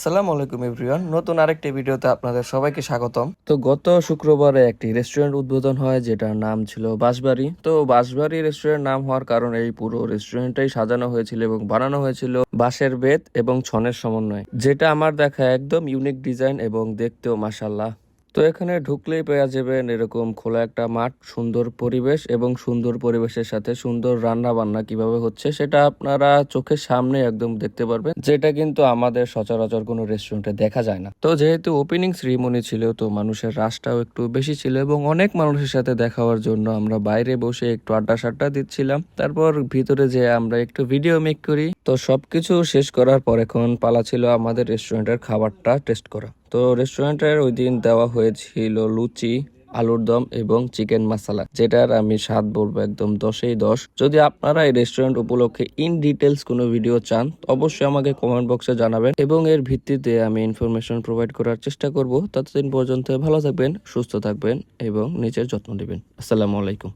আসসালামু আলাইকুম এভরিওয়ান নতুন আরেকটি ভিডিওতে আপনাদের সবাইকে স্বাগতম। তো গত শুক্রবারে একটি রেস্টুরেন্ট উদ্বোধন হয়, যেটার নাম ছিল বাঁশবাড়ি। তো বাঁশবাড়ি রেস্টুরেন্ট নাম হওয়ার কারণে এই পুরো রেস্টুরেন্টটাই সাজানো হয়েছিল এবং বানানো হয়েছিল বাঁশের বেত এবং ছনের সমন্বয়, যেটা আমার দেখা একদম ইউনিক ডিজাইন এবং দেখতেও মাসাল্লাহ তো এখানে ঢুকলেই পেয়ে যাবেন এরকম খোলা একটা মাঠ, সুন্দর পরিবেশ এবং সুন্দর পরিবেশের সাথে সুন্দর রান্না বান্না কীভাবে হচ্ছে সেটা আপনারা চোখের সামনে একদম দেখতে পারবেন। যেটা কিন্তু আমাদের সচরাচর কোনো রেস্টুরেন্টে দেখা যায় না। তো যেহেতু ওপেনিং সেরিমনি ছিল, তো মানুষের রাশটাও একটু বেশি ছিল এবং অনেক মানুষের সাথে দেখা হওয়ার জন্য আমরা বাইরে বসে একটু আড্ডা সাড্ডা দিচ্ছিলাম। তারপর ভিতরে যে আমরা একটু ভিডিও মেক করি। তো সবকিছু শেষ করার পর এখন পালা ছিল আমাদের রেস্টুরেন্টের খাবারটা টেস্ট করা। তো রেস্টুরেন্টের ওই দিন দেওয়া হয়েছিল লুচি, আলুর দম এবং চিকেন মশলা যেটার আমি স্বাদ বলব একদম দশেই দশ। যদি আপনারা এই রেস্টুরেন্ট উপলক্ষে ইন ডিটেলস কোনো ভিডিও চান, অবশ্যই আমাকে কমেন্ট বক্সে জানাবেন এবং এর ভিত্তিতে আমি ইনফরমেশন প্রোভাইড করার চেষ্টা করব। ততদিন পর্যন্ত ভালো থাকবেন, সুস্থ থাকবেন এবং নিজের যত্ন নেবেন। আসসালামু আলাইকুম।